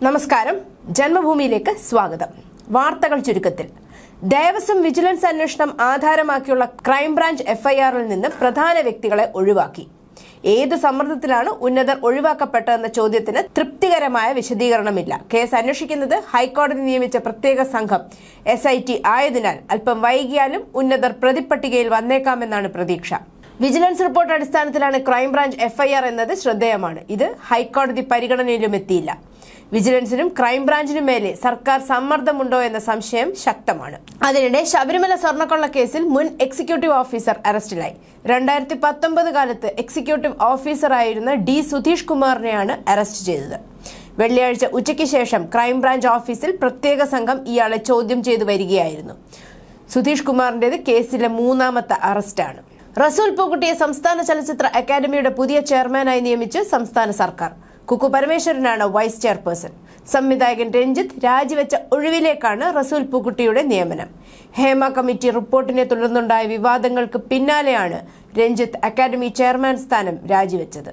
നമസ്കാരം. ജന്മഭൂമിയിലേക്ക് സ്വാഗതം. വാർത്തകൾ ചുരുക്കത്തിൽ. ദേവസ്വം വിജിലൻസ് അന്വേഷണം ആധാരമാക്കിയുള്ള ക്രൈംബ്രാഞ്ച് എഫ്ഐആറിൽ നിന്ന് പ്രധാന വ്യക്തികളെ ഒഴിവാക്കി. ഏത് സമ്മർദ്ദത്തിലാണ് ഉന്നതർ ഒഴിവാക്കപ്പെട്ടതെന്ന ചോദ്യത്തിന് തൃപ്തികരമായ വിശദീകരണമില്ല. കേസ് അന്വേഷിക്കുന്നത് ഹൈക്കോടതി നിയമിച്ച പ്രത്യേക സംഘം എസ് ഐ ടി ആയതിനാൽ അല്പം വൈകിയാലും ഉന്നതർ പ്രതിപ്പട്ടികയിൽ വന്നേക്കാമെന്നാണ് പ്രതീക്ഷ. വിജിലൻസ് റിപ്പോർട്ട് അടിസ്ഥാനത്തിലാണ് ക്രൈംബ്രാഞ്ച് എഫ്ഐആർ എന്നത് ശ്രദ്ധേയമാണ്. ഇത് ഹൈക്കോടതി പരിഗണനയിലും എത്തിയില്ല. വിജിലൻസിനും ക്രൈംബ്രാഞ്ചിനും മേലെ സർക്കാർ സമ്മർദ്ദമുണ്ടോ എന്ന സംശയം ശക്തമാണ്. അതിനിടെ ശബരിമല സ്വർണക്കൊള്ള കേസിൽ മുൻ എക്സിക്യൂട്ടീവ് ഓഫീസർ അറസ്റ്റിലായി. രണ്ടായിരത്തി പത്തൊമ്പത് കാലത്ത് എക്സിക്യൂട്ടീവ് ഓഫീസറായിരുന്ന ഡി സുധീഷ് കുമാറിനെയാണ് അറസ്റ്റ് ചെയ്തത്. വെള്ളിയാഴ്ച ഉച്ചയ്ക്ക് ശേഷം ക്രൈംബ്രാഞ്ച് ഓഫീസിൽ പ്രത്യേക സംഘം ഇയാളെ ചോദ്യം ചെയ്തു വരികയായിരുന്നു. സുധീഷ് കുമാറിന്റേത് കേസിലെ മൂന്നാമത്തെ അറസ്റ്റാണ്. റസൂൽ പൂക്കുട്ടിയെ സംസ്ഥാന ചലച്ചിത്ര അക്കാദമിയുടെ പുതിയ ചെയർമാനായി നിയമിച്ച് സംസ്ഥാന സർക്കാർ. കുക്കു പരമേശ്വരനാണ് വൈസ് ചെയർപേഴ്സൺ. സംവിധായകൻ രഞ്ജിത്ത് രാജിവെച്ച ഒഴിവിലേക്കാണ് റസൂൽ പൂക്കുട്ടിയുടെ നിയമനം. ഹേമ കമ്മിറ്റി റിപ്പോർട്ടിനെ തുടർന്നുണ്ടായ വിവാദങ്ങൾക്ക് പിന്നാലെയാണ് രഞ്ജിത്ത് അക്കാദമി ചെയർമാൻ സ്ഥാനം രാജിവെച്ചത്.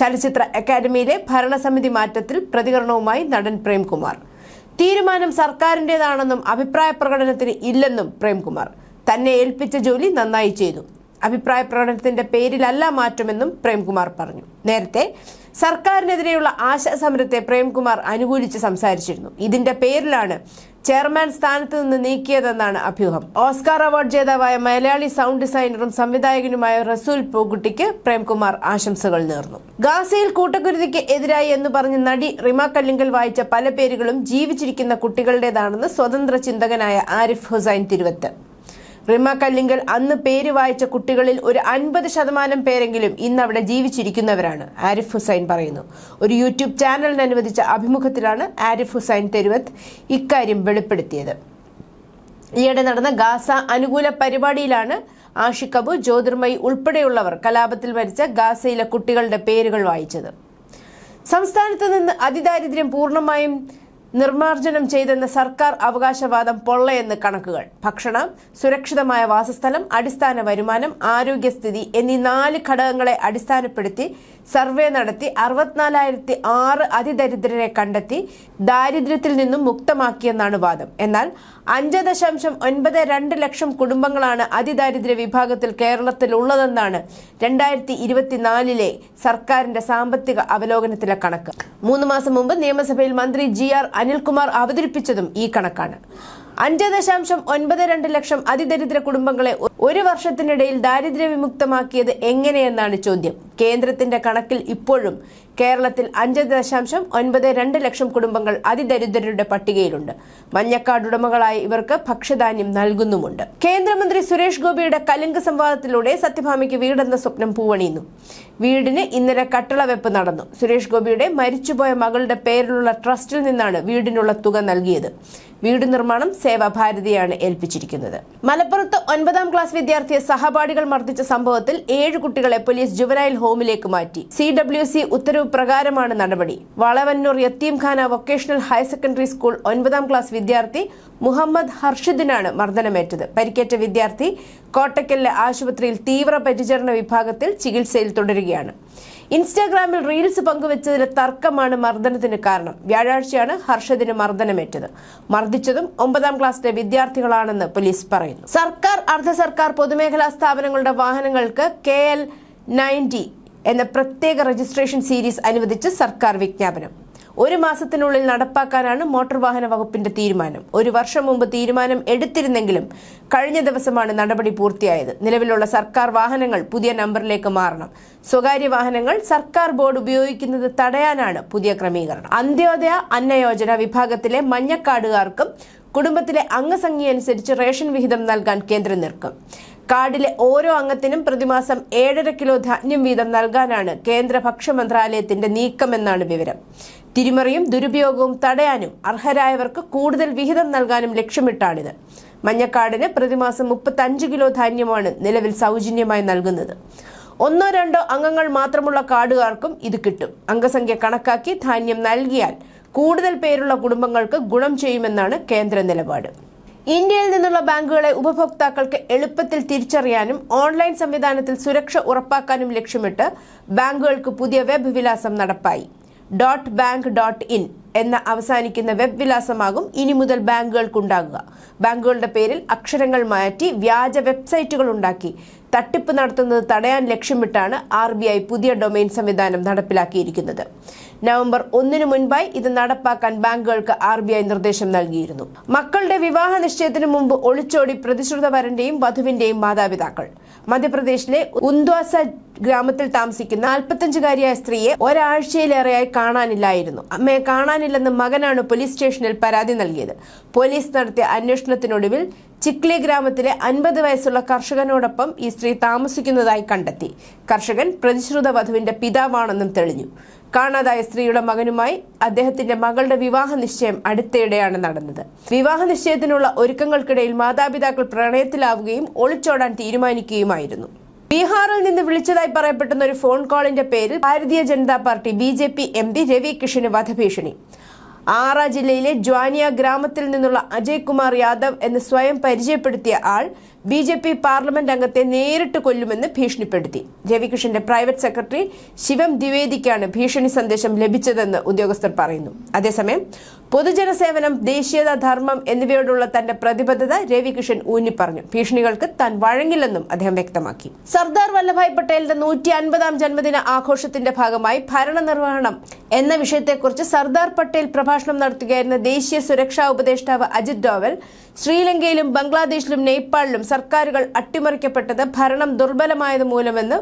ചലച്ചിത്ര അക്കാദമിയിലെ ഭരണസമിതി മാറ്റത്തിൽ പ്രതികരണവുമായി നടൻ പ്രേംകുമാർ. തീരുമാനം സർക്കാരിന്റേതാണെന്നും അഭിപ്രായ പ്രകടനത്തിന് ഇല്ലെന്നും പ്രേംകുമാർ. തന്നെ ഏൽപ്പിച്ച ജോലി നന്നായി ചെയ്തു. അഭിപ്രായ പ്രകടനത്തിന്റെ പേരിലല്ല മാറ്റമെന്നും പ്രേംകുമാർ പറഞ്ഞു. നേരത്തെ സർക്കാരിനെതിരെയുള്ള ആശാസമരത്തെ പ്രേംകുമാർ അനുകൂലിച്ച് സംസാരിച്ചിരുന്നു. ഇതിന്റെ പേരിലാണ് ചെയർമാൻ സ്ഥാനത്ത് നിന്ന് നീക്കിയതെന്നാണ് അഭ്യൂഹം. ഓസ്കാർ അവാർഡ് ജേതാവായ മലയാളി സൗണ്ട് ഡിസൈനറും സംവിധായകനുമായ റസൂൽ പൂക്കുട്ടിക്ക് പ്രേംകുമാർ ആശംസകൾ നേർന്നു. ഗാസയിൽ കൂട്ടക്കുരുതിക്ക് എതിരായി എന്ന് പറഞ്ഞ് നടി റിമ കല്ലിങ്കൽ വായിച്ച പല പേരുകളും ജീവിച്ചിരിക്കുന്ന കുട്ടികളുടേതാണെന്ന് സ്വതന്ത്ര ചിന്തകനായ ആരിഫ് ഹുസൈൻ തിരുവത്ത്. റിമ കല്ലിങ്കൽ അന്ന് പേര് വായിച്ച കുട്ടികളിൽ ഒരു അൻപത് ശതമാനം പേരെങ്കിലും ഇന്ന് അവിടെ ജീവിച്ചിരിക്കുന്നവരാണ് ആരിഫ് ഹുസൈൻ പറയുന്നു. ഒരു യൂട്യൂബ് ചാനലിന് അനുവദിച്ച അഭിമുഖത്തിലാണ് ആരിഫ് ഹുസൈൻ തെരുവത്ത് ഇക്കാര്യം വെളിപ്പെടുത്തിയത്. ഈയിടെ നടന്ന ഗാസ അനുകൂല പരിപാടിയിലാണ് ആഷിഖ് അബു ജ്യോതിർമയി ഉൾപ്പെടെയുള്ളവർ കലാപത്തിൽ മരിച്ച ഗാസയിലെ കുട്ടികളുടെ പേരുകൾ വായിച്ചത്. സംസ്ഥാനത്ത് നിന്ന് അതിദാരിദ്ര്യം പൂർണമായും നിർമ്മാർജനം ചെയ്തെന്ന സർക്കാർ അവകാശവാദം പൊള്ളയെന്ന് കണക്കുകൾ. ഭക്ഷണം സുരക്ഷിതമായ വാസസ്ഥലം അടിസ്ഥാന വരുമാനം ആരോഗ്യസ്ഥിതി എന്നീ നാല് ഘടകങ്ങളെ അടിസ്ഥാനപ്പെടുത്തി സർവേ നടത്തി അറുപത്തിനാലായിരത്തി ആറ് അതിദരിദ്രരെ കണ്ടെത്തി ദാരിദ്ര്യത്തിൽ നിന്നും മുക്തമാക്കിയെന്നാണ് വാദം. എന്നാൽ അഞ്ച് ദശാംശം ഒൻപത് രണ്ട് ലക്ഷം കുടുംബങ്ങളാണ് അതിദാരിദ്ര്യ വിഭാഗത്തിൽ കേരളത്തിൽ ഉള്ളതെന്നാണ് രണ്ടായിരത്തി ഇരുപത്തിനാലിലെ സർക്കാരിന്റെ സാമ്പത്തിക അവലോകനത്തിലെ കണക്ക്. മൂന്ന് മാസം മുമ്പ് നിയമസഭയിൽ മന്ത്രി ജി ആർ അനിൽകുമാർ അവതരിപ്പിച്ചതും ഈ കണക്കാണ്. അഞ്ച് ദശാംശം ഒൻപത് രണ്ട് ലക്ഷം അതിദരിദ്ര കുടുംബങ്ങളെ ഒരു വർഷത്തിനിടയിൽ ദാരിദ്ര്യ വിമുക്തമാക്കിയത് എങ്ങനെയെന്നാണ് ചോദ്യം. കേന്ദ്രത്തിന്റെ കണക്കിൽ ഇപ്പോഴും കേരളത്തിൽ അഞ്ച് ദശാംശം ഒൻപത് രണ്ട് ലക്ഷം കുടുംബങ്ങൾ അതിദരിദ്രരുടെ പട്ടികയിലുണ്ട്. മഞ്ഞക്കാട് ഉടമകളായ ഇവർക്ക് ഭക്ഷ്യധാന്യം നൽകുന്നുമുണ്ട്. കേന്ദ്രമന്ത്രി സുരേഷ് ഗോപിയുടെ കലിംഗ സംവാദത്തിലൂടെ സത്യഭാമിക്ക് വീടെന്ന സ്വപ്നം പൂവണിയുന്നു. വീടിന് ഇന്നലെ കട്ടളവെപ്പ് നടന്നു. സുരേഷ് ഗോപിയുടെ മരിച്ചുപോയ മകളുടെ പേരിലുള്ള ട്രസ്റ്റിൽ നിന്നാണ് വീടിനുള്ള തുക നൽകിയത്. വീട് നിർമ്മാണം സേവാഭാരതിയാണ് ഏൽപ്പിച്ചിരിക്കുന്നത്. മലപ്പുറത്ത് ഒൻപതാം ക്ലാസ് വിദ്യാർത്ഥിയെ സഹപാഠികൾ മർദ്ദിച്ച സംഭവത്തിൽ ഏഴ് കുട്ടികളെ പോലീസ് ജുവനൈൽ ഹോമിലേക്ക് മാറ്റി. സി ഡബ്ല്യു സി ഉത്തരവ് പ്രകാരമാണ് നടപടി. Valavannur Yatheemkhana vocational higher secondary school ഒൻപതാം ക്ലാസ് വിദ്യാർത്ഥി മുഹമ്മദ് ഹർഷിദിനാണ് മർദ്ദനമേറ്റത്. പരിക്കേറ്റ വിദ്യാർത്ഥി കോട്ടക്കലിലെ ആശുപത്രിയിൽ തീവ്ര പരിചരണ വിഭാഗത്തിൽ ചികിത്സയിൽ തുടരുകയാണ്. ഇൻസ്റ്റാഗ്രാമിൽ റീൽസ് പങ്കുവച്ചതിലെ തർക്കമാണ് മർദ്ദനത്തിന് കാരണം. വ്യാഴാഴ്ചയാണ് ഹർഷദിന് മർദ്ദനമേറ്റത്. മർദ്ദിച്ചതും ഒമ്പതാം ക്ലാസ്സിലെ വിദ്യാർത്ഥികളാണെന്ന് പോലീസ് പറയുന്നു. സർക്കാർ അർദ്ധ സർക്കാർ പൊതുമേഖലാ സ്ഥാപനങ്ങളുടെ വാഹനങ്ങൾക്ക് കെ എൽ നയന്റി എന്ന പ്രത്യേക രജിസ്ട്രേഷൻ സീരീസ് അനുവദിച്ച് സർക്കാർ വിജ്ഞാപനം. ഒരു മാസത്തിനുള്ളിൽ നടപ്പാക്കാനാണ് മോട്ടോർ വാഹന വകുപ്പിന്റെ തീരുമാനം. ഒരു വർഷം മുമ്പ് തീരുമാനം എടുത്തിരുന്നെങ്കിലും കഴിഞ്ഞ ദിവസമാണ് നടപടി പൂർത്തിയായത്. നിലവിലുള്ള സർക്കാർ വാഹനങ്ങൾ പുതിയ നമ്പറിലേക്ക് മാറണം. സ്വകാര്യ വാഹനങ്ങൾ സർക്കാർ ബോർഡ് ഉപയോഗിക്കുന്നത് തടയാനാണ് പുതിയ ക്രമീകരണം. അന്ത്യോദയ അന്നയോജന വിഭാഗത്തിലെ മഞ്ഞക്കാടുകാർക്കും കുടുംബത്തിലെ അംഗസംഖ്യ അനുസരിച്ച് റേഷൻ വിഹിതം നൽകാൻ കേന്ദ്രം നിർക്കും. കാർഡിലെ ഓരോ അംഗത്തിനും പ്രതിമാസം ഏഴര കിലോ ധാന്യം വീതം നൽകാനാണ് കേന്ദ്ര ഭക്ഷ്യ മന്ത്രാലയത്തിന്റെ നീക്കമെന്നാണ് വിവരം. തിരിമറിയും ദുരുപയോഗവും തടയാനും അർഹരായവർക്ക് കൂടുതൽ വിഹിതം നൽകാനും ലക്ഷ്യമിട്ടാണിത്. മഞ്ഞക്കാടിന് പ്രതിമാസം മുപ്പത്തഞ്ച് കിലോ ധാന്യമാണ് നിലവിൽ സൗജന്യമായി നൽകുന്നത്. ഒന്നോ രണ്ടോ അംഗങ്ങൾ മാത്രമുള്ള കാർഡുകാർക്കും ഇത് കിട്ടും. അംഗസംഖ്യ കണക്കാക്കി ധാന്യം നൽകിയാൽ കൂടുതൽ പേരുള്ള കുടുംബങ്ങൾക്ക് ഗുണം ചെയ്യുമെന്നാണ് കേന്ദ്ര നിലപാട്. ഇന്ത്യയിൽ നിന്നുള്ള ബാങ്കുകളെ ഉപഭോക്താക്കൾക്ക് എളുപ്പത്തിൽ തിരിച്ചറിയാനും ഓൺലൈൻ സംവിധാനത്തിൽ സുരക്ഷ ഉറപ്പാക്കാനും ലക്ഷ്യമിട്ട് ബാങ്കുകൾക്ക് പുതിയ വെബ് വിലാസം നടപ്പായി. ഡോട്ട് ബാങ്ക് ഡോട്ട് ഇൻ എന്ന അവസാനിക്കുന്ന വെബ് വിലാസമാകും ഇനി മുതൽ ബാങ്കുകൾക്കുണ്ടാകുക. ബാങ്കുകളുടെ പേരിൽ അക്ഷരങ്ങൾ മാറ്റി വ്യാജ വെബ്സൈറ്റുകൾ ഉണ്ടാക്കി. തട്ടിപ്പ് നടത്തുന്നത് തടയാൻ ലക്ഷ്യമിട്ടാണ് ആർ ബി ഐ പുതിയ ഡൊമെയിൻ സംവിധാനം നടപ്പിലാക്കിയിരിക്കുന്നത്. നവംബർ ഒന്നിനു മുൻപായി ഇത് നടപ്പാക്കാൻ ബാങ്കുകൾക്ക് ആർ ബി ഐ നിർദ്ദേശം നൽകിയിരുന്നു. മക്കളുടെ വിവാഹ നിശ്ചയത്തിന് മുമ്പ് ഒളിച്ചോടി പ്രതിശ്രുത വരന്റെയും വധുവിന്റെയും മാതാപിതാക്കൾ. മധ്യപ്രദേശിലെ ഉന്ദ്വാസ ഗ്രാമത്തിൽ താമസിക്കുന്ന നാൽപ്പത്തഞ്ചുകാരിയായ സ്ത്രീയെ ഒരാഴ്ചയിലേറെയായി കാണാനില്ലായിരുന്നു. അമ്മയെ കാണാനില്ലെന്ന് മകനാണ് പോലീസ് സ്റ്റേഷനിൽ പരാതി നൽകിയത്. പോലീസ് നടത്തിയ അന്വേഷണത്തിനൊടുവിൽ ചിക്ലി ഗ്രാമത്തിലെ അൻപത് വയസ്സുള്ള കർഷകനോടൊപ്പം ഈ സ്ത്രീ താമസിക്കുന്നതായി കണ്ടെത്തി. കർഷകൻ പ്രതിശ്രുത വധുവിന്റെ പിതാവാണെന്നും തെളിഞ്ഞു. കാണാതായ സ്ത്രീയുടെ മകനുമായി അദ്ദേഹത്തിന്റെ മകളുടെ വിവാഹ നിശ്ചയം അടുത്തിടെയാണ് നടന്നത്. വിവാഹ നിശ്ചയത്തിനുള്ള ഒരുക്കങ്ങൾക്കിടയിൽ മാതാപിതാക്കൾ പ്രണയത്തിലാവുകയും ഒളിച്ചോടാൻ തീരുമാനിക്കുകയുമായിരുന്നു. ബീഹാറിൽ നിന്ന് വിളിച്ചതായി പറയപ്പെടുന്ന ഒരു ഫോൺ കോളിന്റെ പേരിൽ Bharatiya Janata party B J P M P Ravi വധഭീഷണി. ആറ ജില്ലയിലെ ജ്വാനിയ ഗ്രാമത്തിൽ നിന്നുള്ള അജയ് കുമാർ യാദവ് എന്ന് സ്വയം പരിചയപ്പെടുത്തിയ ആൾ ബി ജെ പി പാർലമെന്റ് അംഗത്തെ നേരിട്ട് കൊല്ലുമെന്ന് ഭീഷണിപ്പെടുത്തി. രവികൃഷ്ണന്റെ പ്രൈവറ്റ് സെക്രട്ടറി ശിവം ദ്വിവേദിക്കാണ് ഭീഷണി സന്ദേശം ലഭിച്ചതെന്ന് ഉദ്യോഗസ്ഥർ പറയുന്നു. അതേസമയം പൊതുജനസേവനം ദേശീയത ധർമ്മം എന്നിവയോടുള്ള തന്റെ പ്രതിബദ്ധത രവികൃഷ്ണൻ ഊന്നിപ്പറഞ്ഞു. ഭീഷണികൾക്ക് താൻ വഴങ്ങില്ലെന്നും അദ്ദേഹം വ്യക്തമാക്കി. സർദാർ വല്ലഭായ് പട്ടേലിന്റെ നൂറ്റി അൻപതാം ജന്മദിന ആഘോഷത്തിന്റെ ഭാഗമായി ഭരണനിർവഹണം എന്ന വിഷയത്തെക്കുറിച്ച് സർദാർ പട്ടേൽ പ്രഭാഷണം നടത്തുകയായിരുന്ന ദേശീയ സുരക്ഷാ ഉപദേഷ്ടാവ് അജിത് ഡോവൽ ശ്രീലങ്കയിലും ബംഗ്ലാദേശിലും നേപ്പാളിലും സർക്കാരുകൾ അട്ടിമറിക്കപ്പെട്ടത് ഭരണം ദുർബലമായത് മൂലമെന്ന്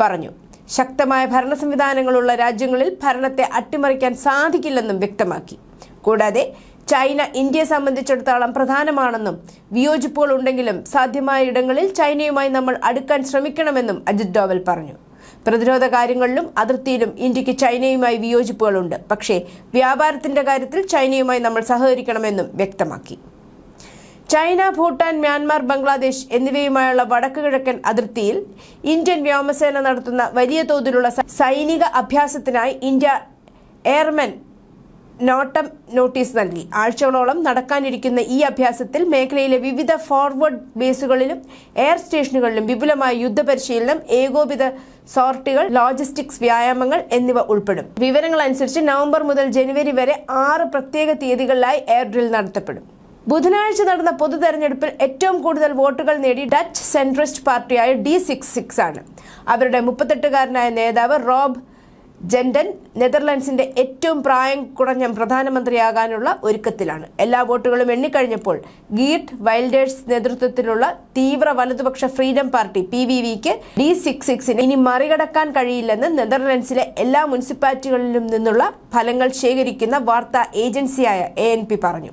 പറഞ്ഞു. ശക്തമായ ഭരണ സംവിധാനങ്ങളുള്ള രാജ്യങ്ങളിൽ ഭരണത്തെ അട്ടിമറിക്കാൻ സാധിക്കില്ലെന്നും വ്യക്തമാക്കി. കൂടാതെ ചൈന ഇന്ത്യയെ സംബന്ധിച്ചിടത്തോളം പ്രധാനമാണെന്നും വിയോജിപ്പുകൾ ഉണ്ടെങ്കിലും സാധ്യമായ ഇടങ്ങളിൽ ചൈനയുമായി നമ്മൾ അടുക്കാൻ ശ്രമിക്കണമെന്നും അജിത് ഡോവൽ പറഞ്ഞു. പ്രതിരോധ കാര്യങ്ങളിലും അതിർത്തിയിലും ഇന്ത്യയ്ക്ക് ചൈനയുമായി വിയോജിപ്പുകളുണ്ട്. പക്ഷേ വ്യാപാരത്തിന്റെ കാര്യത്തിൽ ചൈനയുമായി നമ്മൾ സഹകരിക്കണമെന്നും വ്യക്തമാക്കി. ചൈന ഭൂട്ടാൻ മ്യാൻമാർ ബംഗ്ലാദേശ് എന്നിവയുമായുള്ള വടക്കു കിഴക്കൻ അതിർത്തിയിൽ ഇന്ത്യൻ വ്യോമസേന നടത്തുന്ന വലിയ തോതിലുള്ള സൈനിക അഭ്യാസത്തിനായി ഇന്ത്യ എയർമെൻ നോട്ടം നോട്ടീസ് നൽകി. ആഴ്ചകളോളം നടക്കാനിരിക്കുന്ന ഈ അഭ്യാസത്തിൽ മേഖലയിലെ വിവിധ ഫോർവേഡ് ബേസുകളിലും എയർ സ്റ്റേഷനുകളിലും വിപുലമായ യുദ്ധപരിശീലനം ഏകോപിത സോർട്ടുകൾ ലോജിസ്റ്റിക്സ് വ്യായാമങ്ങൾ എന്നിവ ഉൾപ്പെടും. വിവരങ്ങൾ അനുസരിച്ച് നവംബർ മുതൽ ജനുവരി വരെ ആറ് പ്രത്യേക തീയതികളിലായി എയർ ഡ്രിൽ നടത്തപ്പെടും. ബുധനാഴ്ച നടന്ന പൊതു തെരഞ്ഞെടുപ്പിൽ ഏറ്റവും കൂടുതൽ വോട്ടുകൾ നേടി ഡച്ച് സെൻട്രിസ്റ്റ് പാർട്ടിയായ ഡി സിക്സ് സിക്സ് ആണ്. അവരുടെ മുപ്പത്തെട്ടുകാരനായ നേതാവ് റോബ് ജെൻഡൻ നെതർലാൻഡ്സിന്റെ ഏറ്റവും പ്രായം കുറഞ്ഞ പ്രധാനമന്ത്രിയാകാനുള്ള ഒരുക്കത്തിലാണ്. എല്ലാ വോട്ടുകളും എണ്ണിക്കഴിഞ്ഞപ്പോൾ ഗീറ്റ് വൈൽഡേഴ്സ് നേതൃത്വത്തിലുള്ള തീവ്ര വലതുപക്ഷ ഫ്രീഡം പാർട്ടി പി വി വിക്ക് ഡി സിക്സ് സിക്സിന് ഇനി മറികടക്കാൻ കഴിയില്ലെന്ന് നെതർലാൻഡ്സിലെ എല്ലാ മുനിസിപ്പാലിറ്റികളിലും നിന്നുള്ള ഫലങ്ങൾ ശേഖരിക്കുന്ന വാർത്താ ഏജൻസിയായ എ പറഞ്ഞു.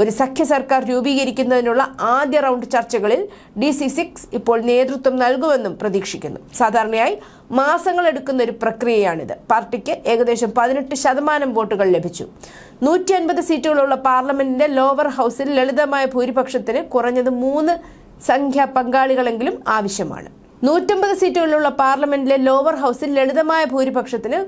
ഒരു സഖ്യ സർക്കാർ രൂപീകരിക്കുന്നതിനുള്ള ആദ്യ റൗണ്ട് ചർച്ചകളിൽ ഡി സി സിക്സ് ഇപ്പോൾ നേതൃത്വം നൽകുമെന്നും പ്രതീക്ഷിക്കുന്നു. സാധാരണയായി മാസങ്ങൾ എടുക്കുന്ന ഒരു പ്രക്രിയയാണിത്. പാർട്ടിക്ക് ഏകദേശം പതിനെട്ട് ശതമാനം വോട്ടുകൾ ലഭിച്ചു. നൂറ്റി അൻപത് സീറ്റുകളുള്ള പാർലമെന്റിന്റെ ലോവർ ഹൗസിൽ ലളിതമായ ഭൂരിപക്ഷത്തിന് കുറഞ്ഞത് മൂന്ന് സംഖ്യ പങ്കാളികളെങ്കിലും ആവശ്യമാണ്. നൂറ്റമ്പത് സീറ്റുകളിലുള്ള പാർലമെന്റിലെ ലോവർ ഹൗസിൽ ലളിതമായ ഭൂരിപക്ഷത്തിന്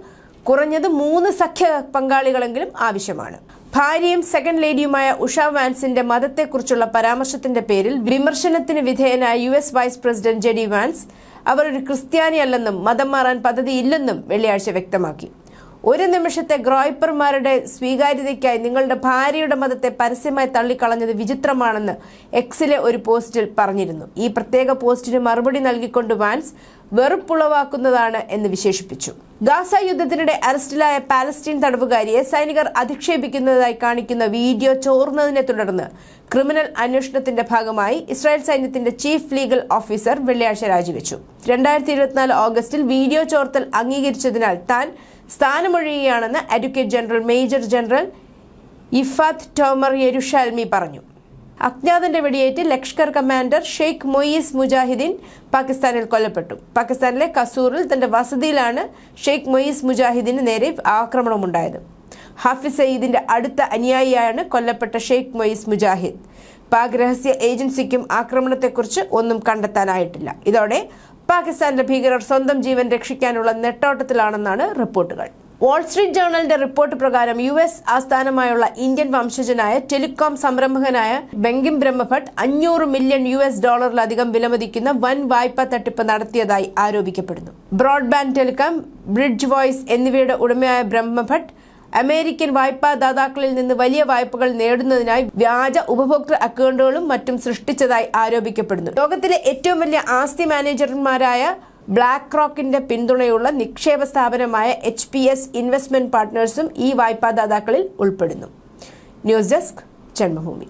കുറഞ്ഞത് മൂന്ന് സഖ്യ പങ്കാളികളെങ്കിലും ആവശ്യമാണ്. ഭാര്യയും സെക്കൻഡ് ലേഡിയുമായ ഉഷ വാൻസിന്റെ മതത്തെക്കുറിച്ചുള്ള പരാമർശത്തിന്റെ പേരിൽ വിമർശനത്തിന് വിധേയനായ U S vice president JD Vance അവർ ഒരു ക്രിസ്ത്യാനിയല്ലെന്നും മതം മാറാൻ പദ്ധതിയില്ലെന്നും വെള്ളിയാഴ്ച വ്യക്തമാക്കി. ഒരു നിമിഷത്തെ ഗ്രോയ്പ്പർമാരുടെ സ്വീകാര്യതയ്ക്കായി നിങ്ങളുടെ ഭാര്യയുടെ മതത്തെ പരസ്യമായി തള്ളിക്കളഞ്ഞത് വിചിത്രമാണെന്ന് എക്സിലെ ഒരു പോസ്റ്റിൽ പറഞ്ഞിരുന്നു. ഈ പ്രത്യേക പോസ്റ്റിന് മറുപടി നൽകിക്കൊണ്ട് വാൻസ് വെറുപ്പുളവാക്കുന്നതാണ് എന്ന് വിശേഷിപ്പിച്ചു. ഗാസ യുദ്ധത്തിനിടെ അറസ്റ്റിലായ പാലസ്റ്റീൻ തടവുകാരിയെ സൈനികർ അധിക്ഷേപിക്കുന്നതായി കാണിക്കുന്ന വീഡിയോ ചോർന്നതിനെ തുടർന്ന് ക്രിമിനൽ അന്വേഷണത്തിന്റെ ഭാഗമായി ഇസ്രായേൽ സൈന്യത്തിന്റെ ചീഫ് ലീഗൽ ഓഫീസർ വെള്ളിയാഴ്ച രാജിവെച്ചു. രണ്ടായിരത്തി ഇരുപത്തിനാല് ഓഗസ്റ്റിൽ വീഡിയോ ചോർത്തൽ അംഗീകരിച്ചതിനാൽ താൻ സ്ഥാനമൊഴിയുകയാണെന്ന് advocate general major general Ifat Tomer Yerushalmi പറഞ്ഞു. അജ്ഞാതന്റെ വെടിയേറ്റ് ലഷ്കർ കമാൻഡർ ഷെയ്ഖ് മൊയ്യീസ് മുജാഹിദ്ദീൻ പാകിസ്ഥാനിൽ കൊല്ലപ്പെട്ടു. പാകിസ്ഥാനിലെ കസൂറിൽ തന്റെ വസതിയിലാണ് ഷെയ്ഖ് മൊയ്യീസ് മുജാഹിദ്ദീന് നേരെ ആക്രമണമുണ്ടായത്. ഹാഫിസ് സയ്യിദിന്റെ അടുത്ത അനുയായിയാണ് കൊല്ലപ്പെട്ട ഷെയ്ഖ് മൊയ്യീസ് മുജാഹിദ്. പാക് രഹസ്യ ഏജൻസിക്കും ആക്രമണത്തെക്കുറിച്ച് ഒന്നും കണ്ടെത്താനായിട്ടില്ല. ഇതോടെ പാകിസ്ഥാനിലെ ഭീകരർ സ്വന്തം ജീവൻ രക്ഷിക്കാനുള്ള നെട്ടോട്ടത്തിലാണെന്നാണ് റിപ്പോർട്ടുകൾ. വാൾസ്ട്രീറ്റ് ജേർണലിന്റെ റിപ്പോർട്ട് പ്രകാരം യു എസ് ആസ്ഥാനമായുള്ള ഇന്ത്യൻ വംശജനായ ടെലികോം സംരംഭകനായ ബെങ്കിം ബ്രഹ്മഭട്ട് അഞ്ഞൂറ് മില്യൺ യു എസ് ഡോളറിലധികം വിലമതിക്കുന്ന വൻ വായ്പാ തട്ടിപ്പ് നടത്തിയതായി ആരോപിക്കപ്പെടുന്നു. ബ്രോഡ്ബാൻഡ് ടെലികോം ബ്രിഡ്ജ് വോയ്സ് എന്നിവയുടെ ഉടമയായ ബ്രഹ്മഭട്ട് അമേരിക്കൻ വായ്പാ ദാതാക്കളിൽ നിന്ന് വലിയ വായ്പകൾ നേടുന്നതിനായി വ്യാജ ഉപഭോക്തൃ അക്കൗണ്ടുകളും മറ്റും സൃഷ്ടിച്ചതായി ആരോപിക്കപ്പെടുന്നു. ലോകത്തിലെ ഏറ്റവും വലിയ ആസ്തി മാനേജർമാരായ ബ്ലാക്ക് റോക്കിന്റെ പിന്തുണയുള്ള നിക്ഷേപ സ്ഥാപനമായ എച്ച് പി എസ് ഇൻവെസ്റ്റ്മെന്റ് പാർട്ട്നേഴ്സും ഈ വായ്പാദാതാക്കളിൽ ഉൾപ്പെടുന്നു. News desk Janmabhoomi.